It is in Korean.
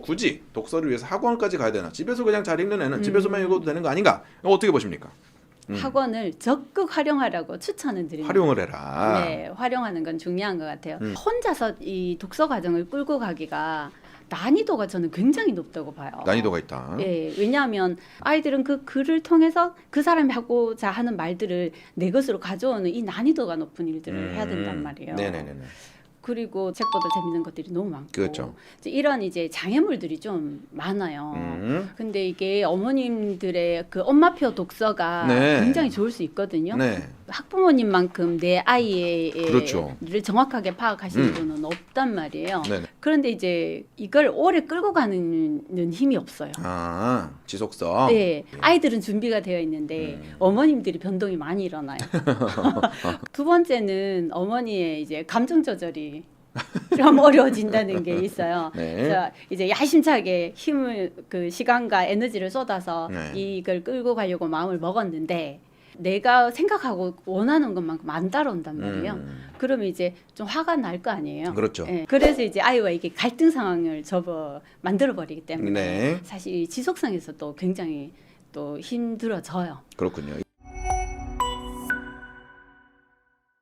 뭐 굳이 독서를 위해서 학원까지 가야 되나? 집에서 그냥 잘 읽는 애는 음. 집에서만 읽어도 되는 거 아닌가? 어떻게 보십니까? 음. 학원을 적극 활용하라고 추천을 드립니다. 활용을 해라. 네, 활용하는 건 중요한 것 같아요. 음. 혼자서 이 독서 과정을 끌고 가기가 난이도가 저는 굉장히 높다고 봐요. 난이도가 있다. 예, 왜냐하면 아이들은 그 글을 통해서 그 사람이 하고자 하는 말들을 내 것으로 가져오는 이 난이도가 높은 일들을 해야 된단 말이에요. 음. 네네네. 그리고 책보다 재밌는 것들이 너무 많고 그렇죠. 이제 이런 이제 장애물들이 좀 많아요. 음. 근데 이게 어머님들의 그 엄마표 독서가 네. 굉장히 좋을 수 있거든요. 네. 학부모님만큼 내 아이의 그렇죠. 를 정확하게 파악하시는 음. 분은 없단 말이에요. 네. 그런데 이제 이걸 오래 끌고 가는 힘이 없어요. 아 지속성. 네, 아이들은 준비가 되어 있는데 음. 어머님들이 변동이 많이 일어나요. 두 번째는 어머니의 이제 감정 조절이 좀 어려워진다는 게 있어요. 네. 그래서 이제 야심차게 힘을 그 시간과 에너지를 쏟아서 네. 이걸 끌고 가려고 마음을 먹었는데 내가 생각하고 원하는 것만큼 안 따라온단 말이에요. 음. 그러면 이제 좀 화가 날 거 아니에요. 그렇죠. 예, 그래서 이제 아이와 이게 갈등 상황을 접어 만들어 버리기 때문에 네. 사실 이 지속성에서 또 굉장히 또 힘들어져요. 그렇군요.